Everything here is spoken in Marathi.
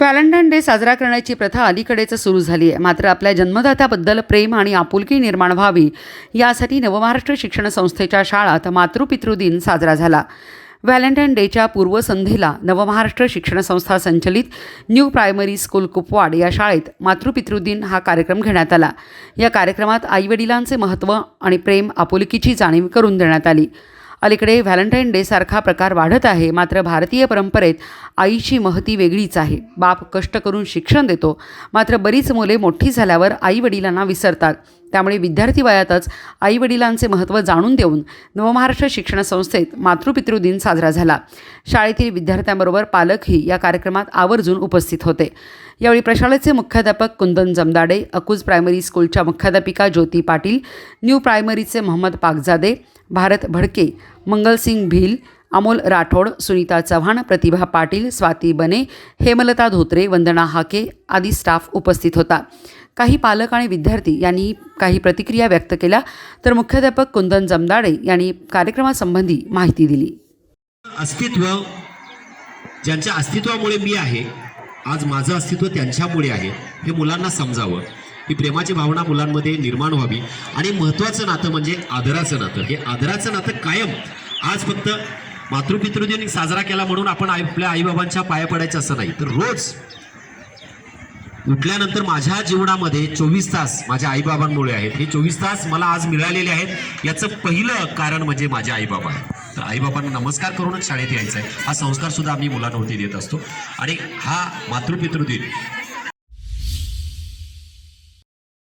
व्हॅलेंटाईन डे साजरा करण्याची प्रथा अलीकडेच सुरू झाली आहे. मात्र आपल्या जन्मदात्याबद्दल प्रेम आणि आपुलकी निर्माण व्हावी यासाठी नवमहाराष्ट्र शिक्षण संस्थेच्या शाळात मातृपितृदिन साजरा झाला. व्हॅलेंटाईन डेच्या पूर्वसंध्येला नवमहाराष्ट्र शिक्षण संस्था संचलित न्यू प्रायमरी स्कूल कुपवाड या शाळेत मातृपितृदिन हा कार्यक्रम घेण्यात आला. या कार्यक्रमात आईवडिलांचे महत्त्व आणि प्रेम आपुलकीची जाणीव करून देण्यात आली. अलीकडे व्हॅलेंटाईन डे सारखा प्रकार वाढत आहे. मात्र भारतीय परंपरेत आईची महती वेगळीच आहे. बाप कष्ट करून शिक्षण देतो. मात्र बरीच मुले मोठी झाल्यावर आई वडिलांना विसरतात. त्यामुळे विद्यार्थी वयातच आई वडिलांचे महत्त्व जाणून देऊन नवमहाराष्ट्र शिक्षण संस्थेत मातृपितृदिन साजरा झाला. शाळेतील विद्यार्थ्यांबरोबर पालकही या कार्यक्रमात आवर्जून उपस्थित होते. यावेळी प्रशालेचे मुख्याध्यापक कुंदन जमदाडे अकुज प्रायमरी स्कूलच्या मुख्याध्यापिका ज्योती पाटील न्यू प्रायमरीचे मोहम्मद पाकजादे भारत भडके मंगलसिंग भिल अमोल राठोड सुनीता चव्हाण प्रतिभा पाटील स्वाती बने हेमलता धोत्रे वंदना हाके आदी स्टाफ उपस्थित होता. काही पालक आणि विद्यार्थी यांनी काही प्रतिक्रिया व्यक्त केल्या तर मुख्याध्यापक कुंदन जमदाडे यांनी कार्यक्रमासंबंधी माहिती दिली. अस्तित्व ज्यांच्या अस्तित्वामुळे मी आहे आज माझं अस्तित्व त्यांच्यामुळे आहे हे मुलांना समजावं. ही प्रेमाची भावना मुलांमध्ये निर्माण व्हावी. आणि महत्त्वाचं नातं म्हणजे आदराचं नातं. हे आदराचं नातं कायम. आज फक्त मातृपितृदिन साजरा केला म्हणून आपण आपल्या आईबाबांच्या पाया पडायचं असं नाही. तर रोज उठल्यानंतर माझ्या जीवनामध्ये चोवीस तास माझ्या आईबाबांमुळे आहेत. हे चोवीस तास मला आज मिळालेले आहेत. याचं पहिलं कारण म्हणजे माझे आईबाबा आहेत. तर आईबाबांना नमस्कार करूनच शाळेत यायचं आहे हा संस्कार सुद्धा आम्ही मुलांवरती देत असतो. आणि हा मातृपितृदिन